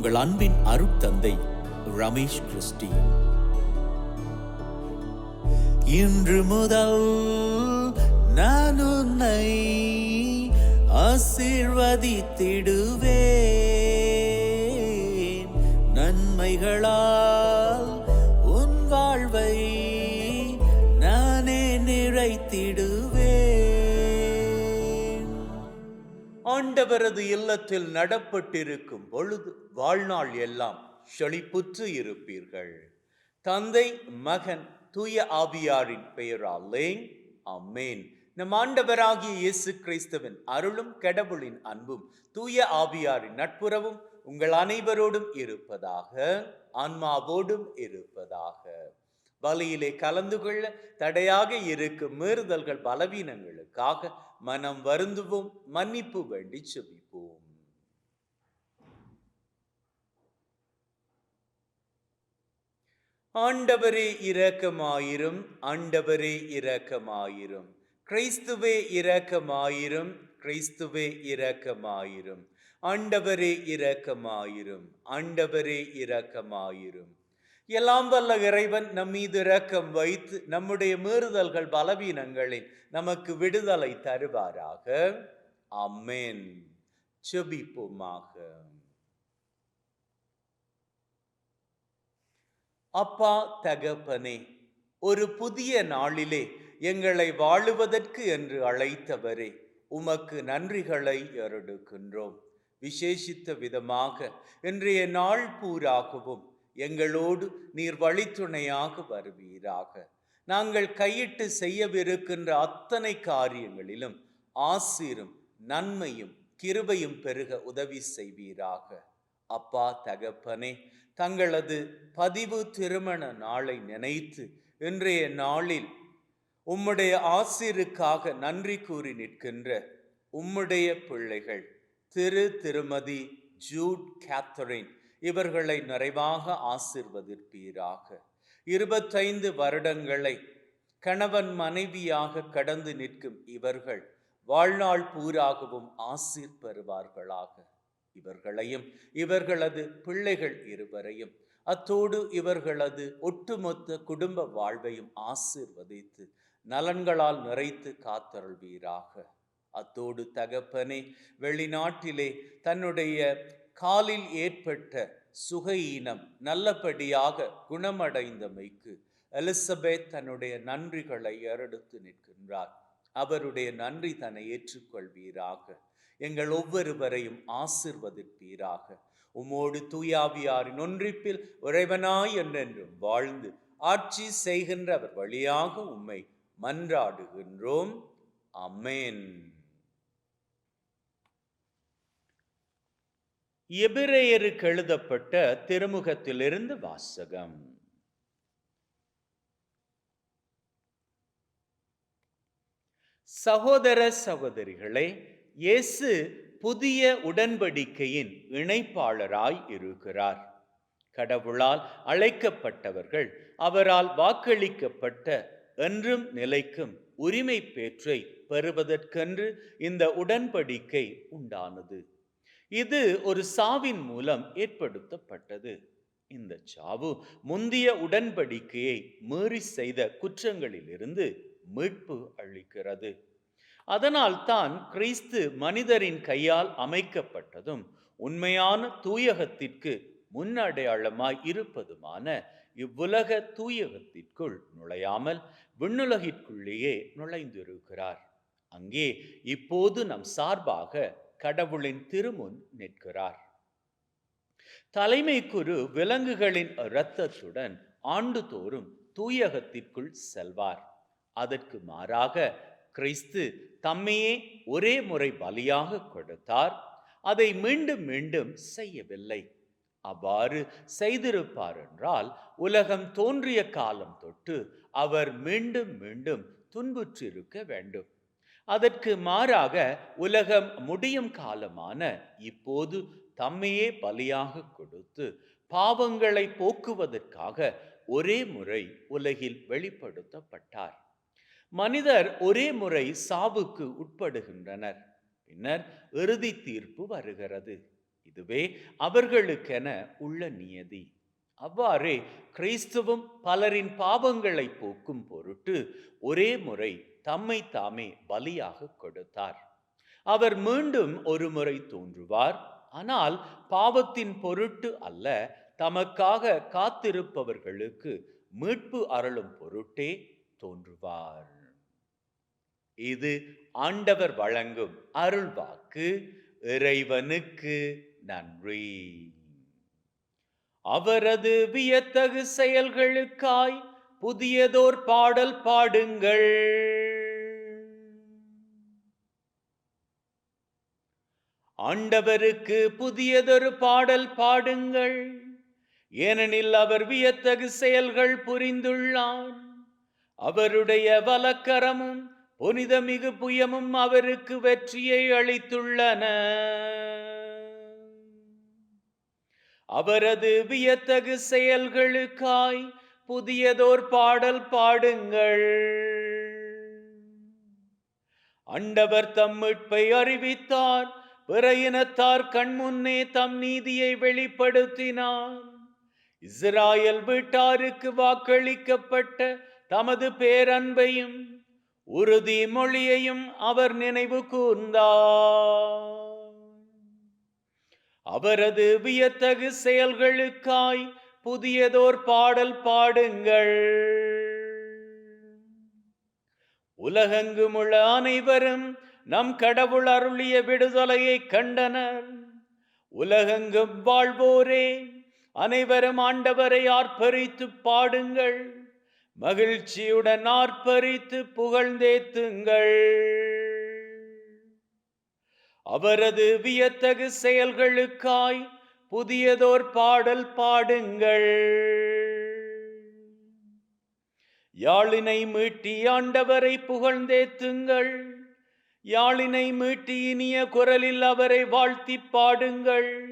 உங்கள் அன்பின் அருட்தந்தை ரமேஷ் கிறிஸ்டி. இன்று முதல் நான் உன்னை ஆசீர்வதித்திடுவேன். நன்மைகளால் உன் வாழ்வை நானே நிறைத்திடு ஆண்டவரது இல்லத்தில் நடப்பட்டிருக்கும் பொழுது வாழ்நாள் எல்லாம் செழிப்புற்று இருப்பீர்கள். தந்தை மகன் தூய ஆவியாரின் பெயராலே அம்மேன் நம் ஆண்டவராகிய இயேசு கிறிஸ்துவின் அருளும் கடவுளின் அன்பும் தூய ஆவியாரின் நட்புறவும் உங்கள் அனைவரோடும் இருப்பதாக ஆன்மாவோடும் இருப்பதாக. பலியிலே கலந்து கொள்ள தடையாக இருக்கும் மீறுதல்கள் பலவீனங்களுக்காக மனம் வருந்துவோம் மன்னிப்பு வேண்டி செபிப்போம். ஆண்டவரே இரக்கமாயிரும் ஆண்டவரே இரக்கமாயிரும். கிறிஸ்துவே இரக்கமாயிரும் கிறிஸ்துவே இரக்கமாயிரும். ஆண்டவரே இரக்கமாயிரும் ஆண்டவரே இரக்கமாயிரும். எல்லாம் வல்ல இறைவன் நம்மீது இரக்கம் வைத்து நம்முடைய மீறுதல்கள் பலவீனங்களில் நமக்கு விடுதலை தருவாராக. அம்மேன் செபிப்போமாக. அப்பா தகப்பனே ஒரு புதிய நாளிலே எங்களை வாழுவதற்கு என்று அழைத்தவரே உமக்கு நன்றிகளை எருடுகின்றோம் விசேஷித்த விதமாக இன்றைய நாள் பூராகவும் எங்களோடு நீர் வழித்துணையாக வருவீராக. நாங்கள் கையிட்டு செய்யவிருக்கின்ற அத்தனை காரியங்களிலும் ஆசீரும் நன்மையும் கிருபையும் பெருக உதவி செய்வீராக. அப்பா தகப்பனே தங்களது பதிவு திருமண நாளை நினைத்து இன்றைய நாளில் உம்முடைய ஆசிருக்காக நன்றி கூறி நிற்கின்ற உம்முடைய பிள்ளைகள் திரு திருமதி ஜூட் கேத்தரின் இவர்களை நிறைவாக ஆசிர்வதிப்பீராக. இருபத்தைந்து வருடங்களை கணவன் மனைவியாக கடந்து நிற்கும் இவர்கள் வாழ்நாள் பூராகவும் ஆசீர் பெறுவார்களாக. இவர்களையும் இவர்களது பிள்ளைகள் இருவரையும் அத்தோடு இவர்களது ஒட்டுமொத்த குடும்ப வாழ்வையும் ஆசிர்வதித்து நலன்களால் நிறைத்து காத்தருள்வீராக. அத்தோடு தகப்பனே வெளிநாட்டிலே தன்னுடைய காலில் ஏற்பட்ட சுகையீனம் நல்லபடியாக குணமடைந்தமைக்கு எலிசபெத் தன்னுடைய நன்றிகளை அரடுத்து நிற்கின்றார். அவருடைய நன்றி தன்னை ஏற்றுக்கொள்வீராக. எங்கள் ஒவ்வொருவரையும் ஆசிர்வதிப்பீராக. உமோடு தூயாவியாரின் ஒன்றிப்பில் உறைவனாய் என்றென்றும் வாழ்ந்து ஆட்சி செய்கின்ற அவர் வழியாக உம்மை மன்றாடுகின்றோம். அமேன் எபிரேயருக்கு எழுதப்பட்ட திருமுகத்திலிருந்து வாசகம். சகோதர சகோதரிகளே இயேசு புதிய உடன்படிக்கையின் இணைப்பாளராய் இருக்கிறார். கடவுளால் அழைக்கப்பட்டவர்கள் அவரால் வாக்களிக்கப்பட்ட என்றும் நிலைக்கும் உரிமை பேற்றை பெறுவதற்கென்று இந்த உடன்படிக்கை உண்டானது. இது ஒரு சாவின் மூலம் ஏற்படுத்தப்பட்டது. இந்த சாவு முந்திய உடன்படிக்கையை மீறி செய்த குற்றங்களிலிருந்து மீட்பு அளிக்கிறது. அதனால் தான் கிறிஸ்து மனிதரின் கையால் அமைக்கப்பட்டதும் உண்மையான தூயகத்திற்கு முன்னடையாளமாய் இருப்பதுமான இவ்வுலக தூயகத்திற்குள் நுழையாமல் விண்ணுலகிற்குள்ளேயே நுழைந்திருக்கிறார். அங்கே இப்போது நம் சார்பாக கடவுளின் திருமுன் நிற்கிறார். தலைமை குரு விலங்குகளின் இரத்தத்துடன் ஆண்டுதோறும் தூயகத்திற்குள் செல்வார். அதற்கு மாறாக கிறிஸ்து தம்மையே ஒரே முறை பலியாக கொடுத்தார். அதை மீண்டும் மீண்டும் செய்யவில்லை. அவ்வாறு செய்திருப்பார் என்றால் உலகம் தோன்றிய காலம் தொட்டு அவர் மீண்டும் மீண்டும் துன்புற்றிருக்க வேண்டும். அதற்கு மாறாக உலகம் முடியும் காலமான இப்போது தம்மையே பலியாக கொடுத்து பாவங்களை போக்குவதற்காக ஒரே முறை உலகில் வெளிப்படுத்தப்பட்டார். மனிதர் ஒரே முறை சாவுக்கு உட்படுகின்றனர். பின்னர் இறுதி தீர்ப்பு வருகிறது. இதுவே அவர்களுக்கென உள்ள நியதி. அவ்வாறே கிறிஸ்துவும் பலரின் பாவங்களை போக்கும் பொருட்டு ஒரே முறை தம்மை தாமே பலியாக கொடுத்தார். அவர் மீண்டும் ஒரு முறை தோன்றுவார். ஆனால் பாவத்தின் பொருட்டு அல்ல தமக்காக காத்திருப்பவர்களுக்கு மீட்பு அருளும் பொருட்டே தோன்றுவார். இது ஆண்டவர் வழங்கும் அருள்வாக்கு. இறைவனுக்கு நன்றி. அவரது வியத்தகு செயல்களுக்காய் புதியதோர் பாடல் பாடுங்கள். ஆண்டவருக்கு புதியதொரு பாடல் பாடுங்கள். ஏனெனில் அவர் வியத்தகு செயல்கள் புரிந்துள்ளார். அவருடைய வலக்கரமும் புனிதமிகு புயமும் அவருக்கு வெற்றியை அளித்துள்ளன. அவரது வியத்தகு செயல்களுக்காய் புதியதோர் பாடல் பாடுங்கள். அண்டவர் தம் மீட்பை அறிவித்தார். பிற இனத்தார் கண்முன்னே தம் நீதியை வெளிப்படுத்தினார் இஸ்ராயல் வீட்டாருக்கு வாக்களிக்கப்பட்ட தமது பேரன்பையும் உறுதி மொழியையும் அவர் நினைவு கூர்ந்தார் அவரது வியத்தகு செயல்களுக்காய் புதியதோர் பாடல் பாடுங்கள். உலகெங்குமுள்ள அனைவரும் நம் கடவுள் அருளிய விடுதலையை கண்டனர். உலகெங்கும் வாழ்வோரே அனைவரும் ஆண்டவரை ஆர்ப்பரித்து பாடுங்கள். மகிழ்ச்சியுடன் ஆர்ப்பரித்து புகழ்ந்தேத்துங்கள். அவரது வியத்தகு செயல்களுக்காய் புதியதோர் பாடல் பாடுங்கள். யாழினை மீட்டி ஆண்டவரை புகழ்ந்தேத்துங்கள். யாழினை மீட்டி இனிய குரலில் அவரை வாழ்த்தி பாடுங்கள்.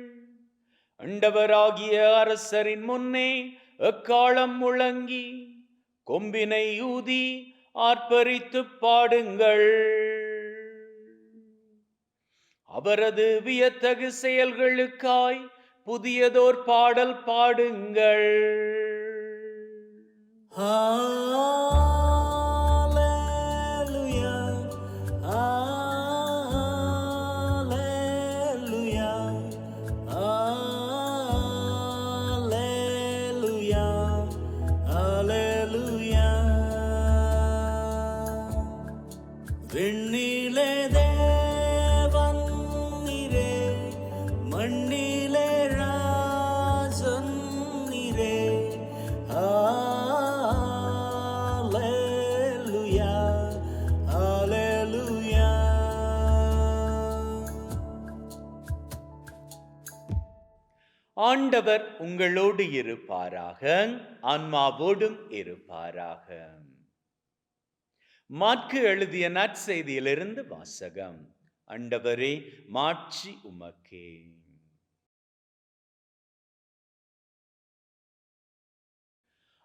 அண்டவராகிய அரசரின் முன்னே எக்காலம் முழங்கி கொம்பினை ஊதி ஆர்ப்பரித்து பாடுங்கள். அவரது வியத்தகு செயல்களுக்காய் புதியதோர் பாடல் பாடுங்கள். ஆ ஆண்டவர் உங்களோடு இருப்பாராக. ஆன்மாவோடும் இருப்பாராக. மாற்கு எழுதிய நற்செய்தியிலிருந்து வாசகம். அண்டவரே மாட்சி உமக்கே.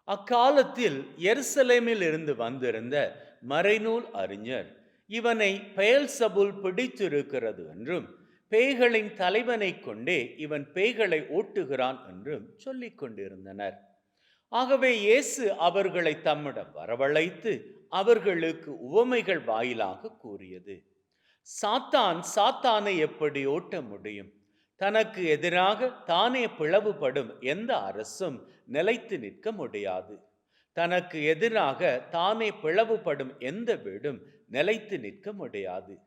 அக்காலத்தில் எருசலேமில் இருந்து வந்திருந்த மறைநூல் அறிஞர் இவனை பெயல் சபுல் பிடித்திருக்கிறது என்றும் பேய்களின் தலைவனை கொண்டே இவன் பேய்களை ஓட்டுகிறான் என்றும் சொல்லிக் கொண்டிருந்தனர். ஆகவே இயேசு அவர்களை தம்மிடம் வரவழைத்து அவர்களுக்கு உவமைகள் வாயிலாக கூறியது. சாத்தான் சாத்தானை எப்படி ஓட்ட முடியும்? தனக்கு எதிராக தானே பிளவுபடும் எந்த அரசும் நிலைத்து நிற்க முடியாது. தனக்கு எதிராக தானே பிளவுபடும் எந்த வீடும் நிலைத்து நிற்க முடியாது.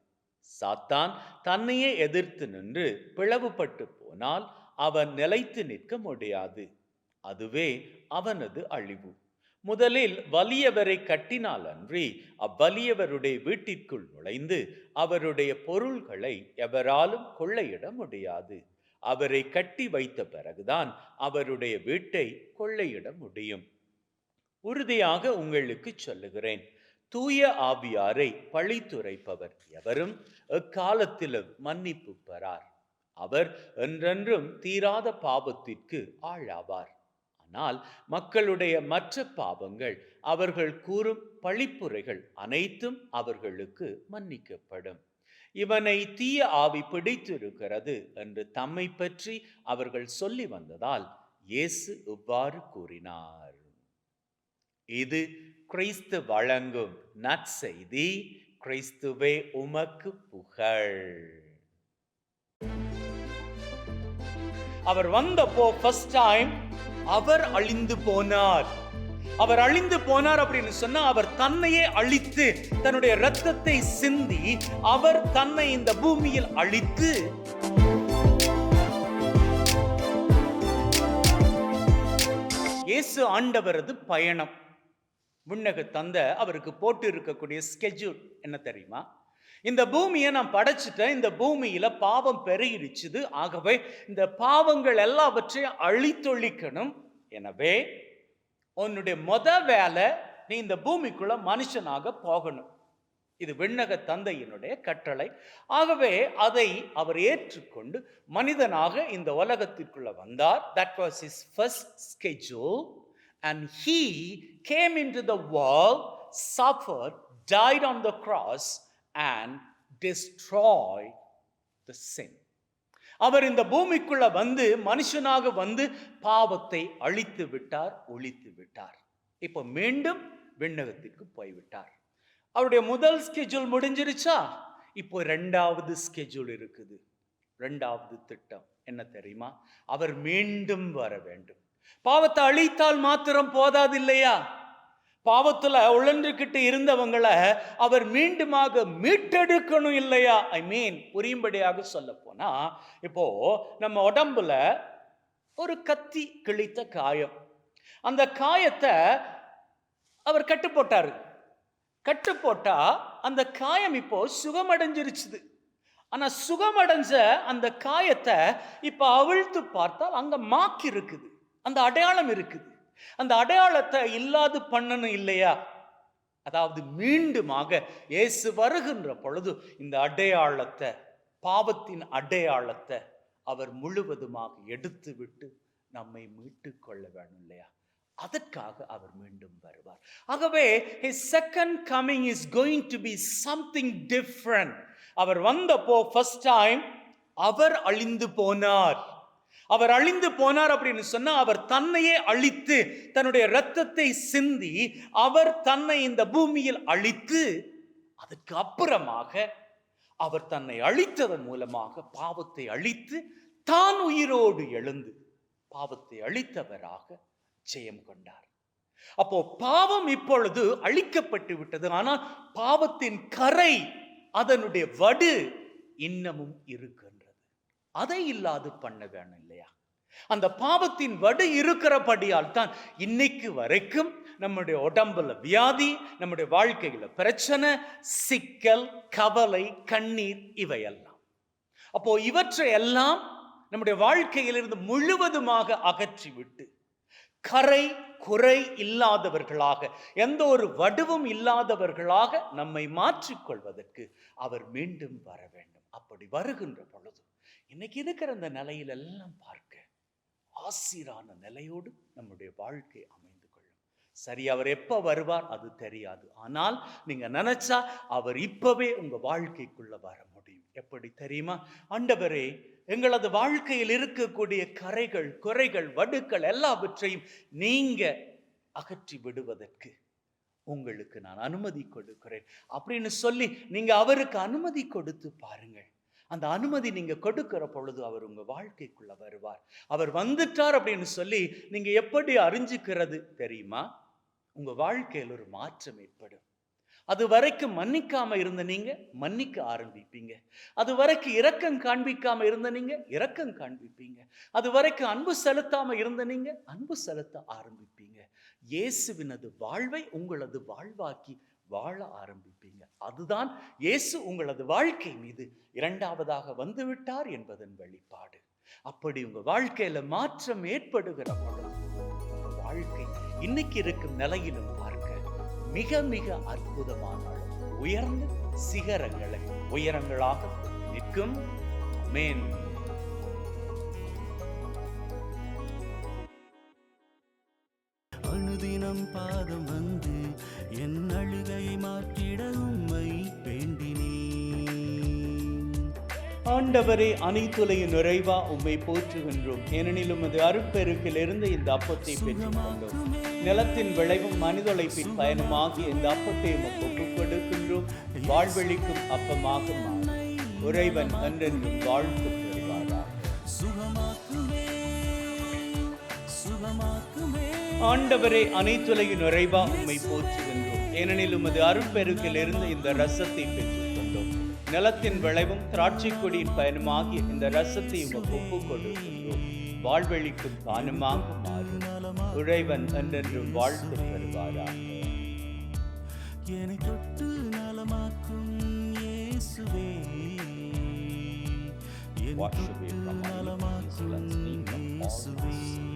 சாத்தான் தன்னையே எதிர்த்து நின்று பிளவுபட்டு போனால் அவன் நிலைத்து நிற்க முடியாது. அதுவே அவனது அழிவு. முதலில் வலியவரை கட்டினால் அன்றி அவ்வலியவருடைய வீட்டிற்குள் நுழைந்து அவருடைய பொருள்களை எவராலும் கொள்ளையிட முடியாது. அவரை கட்டி வைத்த பிறகுதான் அவருடைய வீட்டை கொள்ளையிட முடியும். உறுதியாக உங்களுக்கு சொல்லுகிறேன். தூய ஆவியாரை பழித்துரைப்பவர் எவரும் எக்காலத்திலும் மன்னிப்பு பெறார். அவர் என்றென்றும் தீராத பாவத்திற்கு ஆளாவார். ஆனால் மக்களுடைய மற்ற பாவங்கள் அவர்கள் கூறும் பழிப்புரைகள் அனைத்தும் அவர்களுக்கு மன்னிக்கப்படும். இவனை தீய ஆவி பிடித்திருக்கிறது என்று தம்மை பற்றி அவர்கள் சொல்லி வந்ததால் இயேசு இவ்வாறு கூறினார். இது கிறிஸ்து வழங்கும் நற்செய்தி கிறிஸ்துவே உமக்கு புகழ். அவர் வந்தப்போ ஃபர்ஸ்ட் டைம் அவர் அழிந்து போனார். அவர் அழிந்து போனார் அப்படின்னு சொன்னா அவர் தன்னையே அழித்து தன்னுடைய ரத்தத்தை சிந்தி அவர் தன்னை இந்த பூமியில் அழித்து இயேசு ஆண்டவரது பயணம். விண்ணக தந்த அவருக்கு போட்டு இருக்கக்கூடிய ஸ்கெட்யூல் என்ன தெரியுமா? இந்த பூமியை நான் படைச்சிட்டேன். இந்த பூமியில பாவம் பெருகிடுச்சுது. ஆகவே இந்த பாவங்கள் எல்லாவற்றையும் அழித்தொழிக்கணும். எனவே உன்னுடைய மொத வேலை நீ இந்த பூமிக்குள்ள மனுஷனாக போகணும். இது விண்ணக தந்தையினுடைய கட்டளை. ஆகவே அதை அவர் ஏற்றுக்கொண்டு மனிதனாக இந்த உலகத்திற்குள்ள வந்தார். That was is first schedule and he came into the world, suffered, died on the cross, and destroyed the sin. அவர் இந்த பூமிக்குள்ள வந்து மனுஷனாக வந்து பாவத்தை அழித்து விட்டார் ஒழித்து விட்டார். இப்போ மீண்டும் விண்ணகத்திற்கு போய்விட்டார். அவருடைய முதல் ஸ்கெட்யூல் முடிஞ்சிருச்சா? இப்போ ரெண்டாவது ஸ்கெட்யூல் இருக்குது. ரெண்டாவது திட்டம். என்ன தெரியுமா? அவர் மீண்டும் வர வேண்டும். பாவத்தை அழித்தால் மாத்திரம் போதாது இல்லையா பாவத்துல உழன்றுக்கிட்டு இருந்தவங்களை அவர் மீண்டுமாக மீட்டெடுக்கணும் இல்லையா? ஐ மீன் புரியும்படியாக சொல்ல போனா இப்போ நம்ம உடம்புல ஒரு கத்தி கிழித்த காயம். அந்த காயத்தை அவர் கட்டு போட்டாரு கட்டு போட்டா அந்த காயம் இப்போ சுகமடைஞ்சிருச்சுது. ஆனா சுகமடைஞ்ச அந்த காயத்தை இப்போ அவிழ்த்து பார்த்தால் அங்க மாக்கி இருக்குது அந்த அடையாளம் இருக்குது. அந்த அடையாளத்தை இல்லாது பண்ணணும் இல்லையா? அதாவது மீண்டுமாக இயேசு வருகின்ற பொழுது இந்த அடையாளத்தை பாவத்தின் அடையாளத்தை அவர் முழுவதுமாக எடுத்து விட்டு நம்மை மீட்டு கொள்ள வேணும் இல்லையா? அதற்காக அவர் மீண்டும் வருவார். ஆகவே his second coming is going to be something different அவர் வந்தப்போ ஃபர்ஸ்ட் டைம் அவர் அழிந்து போனார். அவர் அழிந்து போனார் அப்படின்னு சொன்னால் அவர் தன்னையே அழித்து தன்னுடைய இரத்தத்தை சிந்தி அவர் தன்னை இந்த பூமியில் அழித்து அதுக்கு அப்புறமாக அவர் தன்னை அழித்ததன் மூலமாக பாவத்தை அழித்து தான் உயிரோடு எழுந்து பாவத்தை அழித்தவராக ஜெயம் கொண்டார். அப்போ பாவம் இப்பொழுது அழிக்கப்பட்டு விட்டது. ஆனால் பாவத்தின் கரை அதனுடைய வடு இன்னமும் இருக்கின்றது அதை இல்லாது பண்ண வேணும் இல்லையா? அந்த பாவத்தின் வடு இருக்கிறபடியால் தான் இன்னைக்கு வரைக்கும் நம்முடைய உடம்புல வியாதி நம்முடைய வாழ்க்கையில பிரச்சனை சிக்கல் கவலை கண்ணீர் இவையெல்லாம். அப்போ இவற்றை எல்லாம் நம்முடைய வாழ்க்கையிலிருந்து முழுவதுமாக அகற்றிவிட்டு கரை குறை இல்லாதவர்களாக எந்த ஒரு வடுவும் இல்லாதவர்களாக நம்மை மாற்றிக்கொள்வதற்கு அவர் மீண்டும் வர வேண்டும். அப்படி வருகின்ற பொழுது இன்னைக்கு இருக்கிற அந்த நிலையிலெல்லாம் பார்க்க ஆசிரான நிலையோடு நம்முடைய வாழ்க்கை அமைந்து கொள்ளும். சரி அவர் எப்ப வருவார் அது தெரியாது. ஆனால் நீங்க நினைச்சா அவர் இப்பவே உங்க வாழ்க்கைக்குள்ள வர முடியும். எப்படி தெரியுமா? ஆண்டவரே எங்களது வாழ்க்கையில் இருக்கக்கூடிய கரைகள் குறைகள் வடுக்கள் எல்லாவற்றையும் நீங்க அகற்றி விடுவதற்கு உங்களுக்கு நான் அனுமதி கொடுக்கிறேன். அப்படின்னு சொல்லி நீங்க அவருக்கு அனுமதி கொடுத்து பாருங்கள். அந்த அனுமதி நீங்க கொடுக்கிற பொழுது அவர் உங்க வாழ்க்கைக்குள்ள வருவார். அவர் வந்துட்டார் அப்படின்னு சொல்லி நீங்க எப்படி அறிஞ்சிக்கிறது தெரியுமா? உங்க வாழ்க்கையில் ஒரு மாற்றம் ஏற்படும். அது வரைக்கும் மன்னிக்காம இருந்த நீங்க மன்னிக்க ஆரம்பிப்பீங்க. அது வரைக்கும் இரக்கம் காண்பிக்காம இருந்த நீங்க இரக்கம் காண்பிப்பீங்க. அது வரைக்கும் அன்பு செலுத்தாம இருந்த நீங்க அன்பு செலுத்த ஆரம்பிப்பீங்க. இயேசுவினது வாழ்வை உங்களது வாழ்வாக்கி வாழ ஆரம்பிப்பீங்க. அதுதான் இயேசு உங்களது வாழ்க்கை மீது இரண்டாவதாக வந்துவிட்டார் என்பதன் வெளிப்பாடு. அப்படி உங்க வாழ்க்கையில மாற்றம் ஏற்படுகிற பொழுது உங்க வாழ்க்கை இன்னைக்கு இருக்கும் நிலையிலும் பார்க்க மிக மிக அற்புதமான உயர்ந்த சிகரங்களை உயரங்களாக நிற்கும். மேன் ஆண்டவரே அனைத்துலையும் நிறைவா உம்மை போற்றுகின்றோம். ஏனெனில் உமது அருட்பெருக்கிலிருந்து இந்த அப்பத்தை பெற்றுக் கொண்டோம் நிலத்தின் விளைவும் மனிதொழைப்பின் பயனுமாகிய இந்த அப்பத்தை உமக்கு ஒப்புக் கொடுக்கின்றோம் வாழ்வெளிக்கும் அப்பமாக உறைவன் என்றென்றும் வாழ்த்து பெறுவாரா ஆண்டவரே அனைத்துலகின் நிறைவா உம்மை போற்றுகின்றோம். ஏனெனில் உமது அருட்பெருக்கிலிருந்து இந்த ரசத்தை கொண்டோம் நிலத்தின் விளைவும் திராட்சை கொடியின் பயனுமாகிய இந்த ரசத்தை உமக்கு ஒப்புக் கொடுக்கின்றோம் வாழ்வெளிக்கும் பானமாக மாறும். உறைவன் என்றென்றும் வாழ்த்து பெறுவாராக. என்னை தொட்டு நலமாக்கும் இயேசுவே. from our cleanse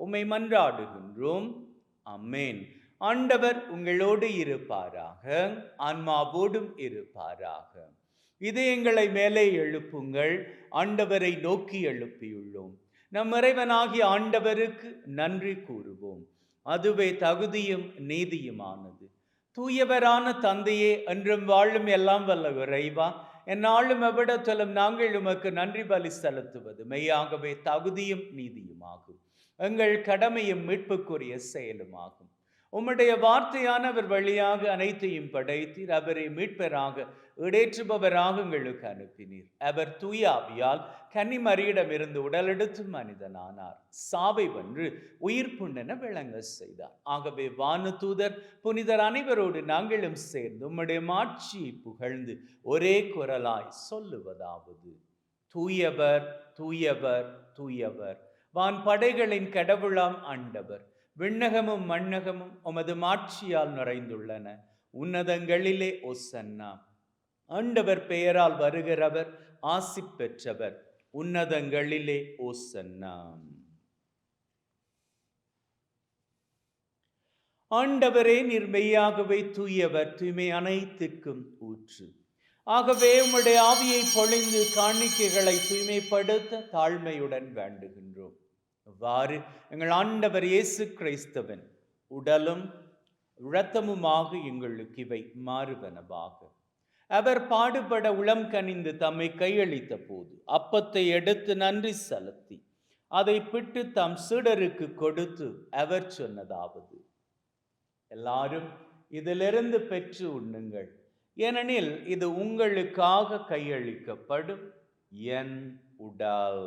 உம்மை மன்றாடுகின்றோம். அம்மேன் ஆண்டவர் உங்களோடு இருப்பாராக. ஆன்மாவோடும் இருப்பாராக. இதயங்களை மேலே எழுப்புங்கள். ஆண்டவரை நோக்கி எழுப்பியுள்ளோம். நம் இறைவனாகிய ஆண்டவருக்கு நன்றி கூறுவோம். அதுவே தகுதியும் நீதியுமானது. தூயவரான தந்தையே என்றும் வாழும் எல்லாம் வல்ல இறைவா. என்னாலும் எவ்விடத்திலும் நாங்கள் உமக்கு நன்றி பலி செலுத்துவது மெய்யாகவே தகுதியும் நீதியுமாகும். எங்கள் கடமையும் மீட்புக்குரிய செயலுமாகும். உம்முடைய வார்த்தையானவர் வழியாக அனைத்தையும் படைத்தீர். அவரை மீட்பராக இடேற்றுபவராக எங்களுக்கு அனுப்பினீர். அவர் தூய ஆவியால் கன்னிமரியிடமிருந்து உடலெடுத்து மனிதனானார். சாவை வென்று உயிர் புண்ணென விளங்க செய்தார். ஆகவே வானு தூதர் புனிதர் அனைவரோடு நாங்களும் சேர்ந்து உம்முடைய மாட்சியை புகழ்ந்து ஒரே குரலாய் சொல்லுவதாவது. தூயவர் தூயவர் தூயவர். வான் படைகளின் கடவுளாம் ஆண்டவர். விண்ணகமும் மண்ணகமும் உமது மாட்சியால் நிறைந்துள்ளன. உன்னதங்களிலே ஒசன்னா. ஆண்டவர் பெயரால் வருகிறவர் ஆசி பெற்றவர். உன்னதங்களிலே ஓசன்னா ஆண்டவரே நீர் மெய்யாகவே தூயவர் தூய்மை அனைத்திற்கும் ஊற்று. ஆகவே உம்முடைய ஆவியை பொழிந்து காணிக்கைகளை தூய்மைப்படுத்த தாழ்மையுடன் வேண்டுகின்றோம். அவ்வாறு எங்கள் ஆண்டவர் இயேசு கிறிஸ்தவன் உடலும் இரத்தமுமாக எங்களுக்கு இவை மாறுவனவாக. அவர் பாடுபட உளம் கனிந்து தம்மை கையளித்த போது அப்பத்தை எடுத்து நன்றி செலுத்தி அதை பிட்டு தம் சீடருக்கு கொடுத்து அவர் சொன்னதாவது எல்லாரும் இதிலிருந்து பெற்று உண்ணுங்கள். ஏனெனில் இது உங்களுக்காக கையளிக்கப்படும் என் உடல்.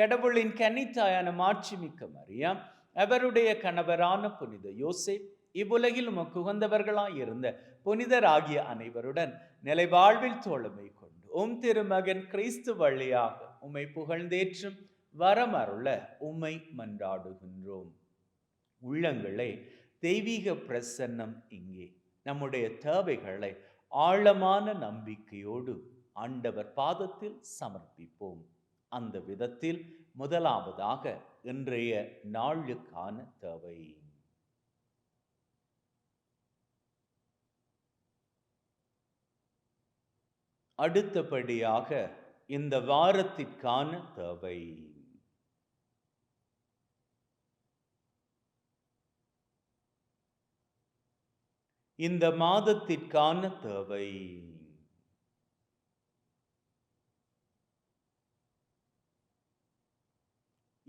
கடவுளின் கன்னித்தாயான மாட்சிமிக்க மரியாம் அவருடைய கணவரான புனித யோசேப் இவ்வுலகில் உகந்தவர்களாய் இருந்த புனிதராகிய அனைவருடன் நிலைவாழ்வில் தோழமை கொண்டு உம் திருமகன் கிறிஸ்து வழியாக உம்மை புகழ்ந்தேற்றும் வரமருள உம்மை மன்றாடுகின்றோம். உள்ளங்களே தெய்வீக பிரசன்னம் இங்கே. நம்முடைய தேவைகளை ஆழமான நம்பிக்கையோடு ஆண்டவர் பாதத்தில் சமர்ப்பிப்போம். அந்த விதத்தில் முதலாவதாக இன்றைய நாளுக்கான தேவை. அடுத்தபடியாக இந்த வாரத்திற்கான தேவை. இந்த மாதத்திற்கான தேவை.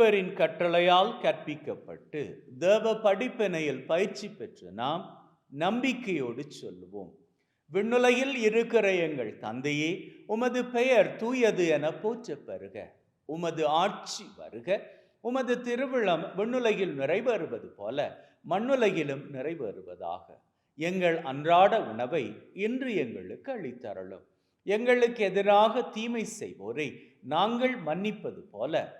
மீட்பரின் கட்டளையால் கற்பிக்கப்பட்டு தேவ படிப்பினையில் பயிற்சி பெற்று நாம் நம்பிக்கையோடு சொல்லுவோம். விண்ணுலகில் இருக்கிற எங்கள் தந்தையே உமது பெயர் தூயது என போற்றப் பெறுக உமது ஆட்சி வருக. உமது திருவிழம் விண்ணுலகில் நிறைவேறுவது போல மண்ணுலகிலும் நிறைவேறுவதாக. எங்கள் அன்றாட உணவை இன்று எங்களுக்கு அளித்தரலும் எங்களுக்கு எதிராக தீமை செய்வோரை நாங்கள் மன்னிப்பது போல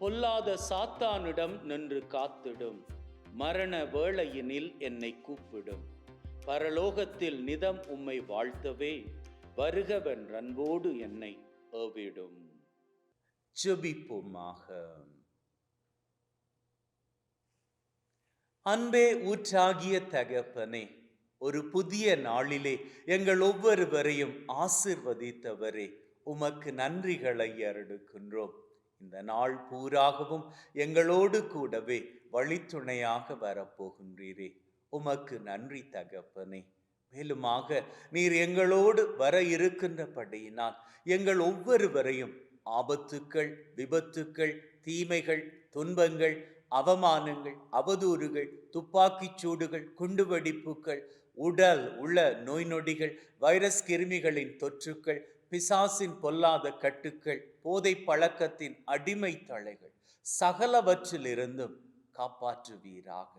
பொல்லாத சாத்தானிடம் நின்று காத்திடும். மரண வேளையினில் என்னை கூப்பிடும். பரலோகத்தில் நிதம் உம்மை வாழ்த்தவே வருகவன் அன்போடு என்னை ஏவிடும். ஜெபிப்போமாக. அன்பே ஊற்றாகிய தகப்பனே ஒரு புதிய நாளிலே எங்கள் ஒவ்வொருவரையும் ஆசிர்வதித்தவரே உமக்கு நன்றிகளை அருடுக்கின்றோம் இந்த நாள் பூராகவும் எங்களோடு கூடவே வழித்துணையாக வரப்போகின்றீரே. உமக்கு நன்றி தகப்பனே. மேலுமாக நீர் எங்களோடு வர இருக்கின்றபடியினால் எங்கள் ஒவ்வொருவரையும் ஆபத்துக்கள் விபத்துக்கள் தீமைகள் துன்பங்கள் அவமானங்கள் அவதூறுகள் துப்பாக்கிச் சூடுகள் குண்டுவெடிப்புகள் உடல் உள்ள நோய் நொடிகள் வைரஸ் கிருமிகளின் தொற்றுக்கள் பிசாசின் பொல்லாத கட்டுக்கள் போதை பழக்கத்தின் அடிமை தலைகள் சகலவற்றிலிருந்தும் காப்பாற்றுவீராக.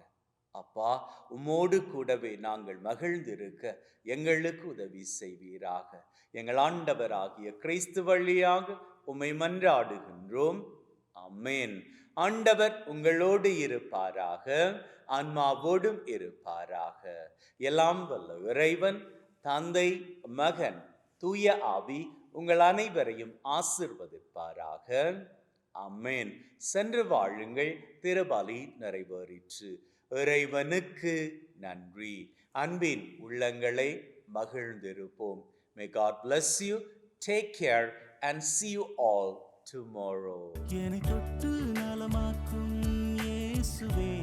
அப்பா உம்மோடு கூடவே நாங்கள் மகிழ்ந்திருக்க எங்களுக்கு உதவி செய்வீராக. எங்கள் ஆண்டவராகிய கிறிஸ்து வழியாக உம்மை மன்றாடுகின்றோம். அம்மேன் ஆண்டவர் உங்களோடு இருப்பாராக ஆன்மாவோடும் இருப்பாராக. எல்லாம் வல்ல இறைவன் தந்தை மகன் தூய ஆவி உங்கள் அனைவரையும் ஆசிர்வதிப்பாராக. அம்மேன் சென்று வாழுங்கள் திருபலி நிறைவேறிற்று. இறைவனுக்கு நன்றி. அன்பின் உள்ளங்களை மகிழ்ந்திருப்போம். May God bless you take care and see you all tomorrow என்னை தொட்டு நலமாக்கும் இயேசுவே.